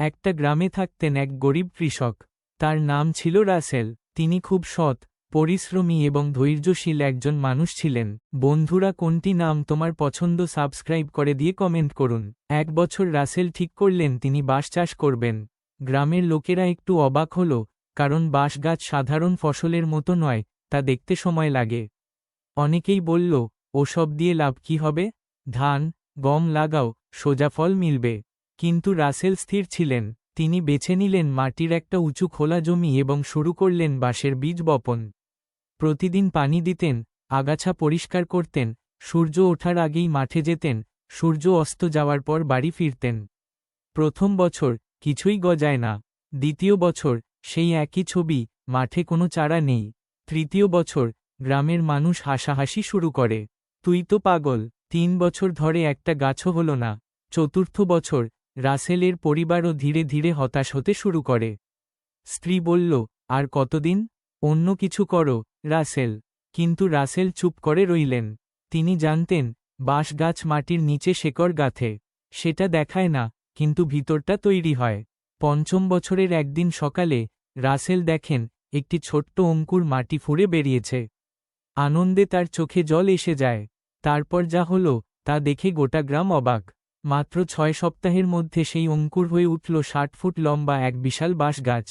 একটা গ্রামে থাকতেন এক গরিব কৃষক। তার নাম ছিল রাসেল। তিনি খুব সৎ, পরিশ্রমী এবং ধৈর্যশীল একজন মানুষ ছিলেন। বন্ধুরা, কোনটি নাম তোমার পছন্দ সাবস্ক্রাইব করে দিয়ে কমেন্ট করুন। এক বছর রাসেল ঠিক করলেন, তিনি বাঁশ চাষ করবেন। গ্রামের লোকেরা একটু অবাক হল, কারণ বাঁশ গাছ সাধারণ ফসলের মতো নয়, তা দেখতে সময় লাগে। অনেকেই বলল, ওসব দিয়ে লাভ কি হবে? ধান, গম লাগাও, সোজা ফল মিলবে। কিন্তু রাসেল স্থির ছিলেন, তিনি বেছে নিলেন মাটির একটা উঁচু খোলা জমি এবং শুরু করলেন বাঁশের বীজ বপন। প্রতিদিন পানি দিতেন, আগাছা পরিষ্কার করতেন, সূর্য ওঠার আগেই মাঠে যেতেন, সূর্য অস্ত যাওয়ার পর বাড়ি ফিরতেন। প্রথম বছর, কিছুই গজায় না। দ্বিতীয় বছর, সেই একই ছবি, মাঠে কোনো চারা নেই। তৃতীয় বছর, গ্রামের মানুষ হাসাহাসি শুরু করে। তুই তো পাগল, তিন বছর ধরে একটা গাছও হল না। চতুর্থ বছর রাসেলের পরিবারও ধীরে ধীরে হতাশ হতে শুরু করে। স্ত্রী বলল, আর কতদিন? অন্য কিছু করো, রাসেল। কিন্তু রাসেল চুপ করে রইলেন। তিনি জানতেন, বাঁশ গাছ মাটির নিচে শেকড় গাথে। সেটা দেখায় না, কিন্তু ভিতরটা তৈরি হয়। পঞ্চম বছরের একদিন সকালে, রাসেল দেখেন, একটি ছোট্ট অঙ্কুর মাটি ফুঁড়ে বেরিয়েছে। আনন্দে তার চোখে জল এসে যায়। তারপর যা হল, তা দেখে গোটা গ্রাম অবাক। মাত্র ছয় সপ্তাহের মধ্যে সেই অঙ্কুর হয়ে উঠল ষাট ফুট লম্বা এক বিশাল বাঁশ গাছ।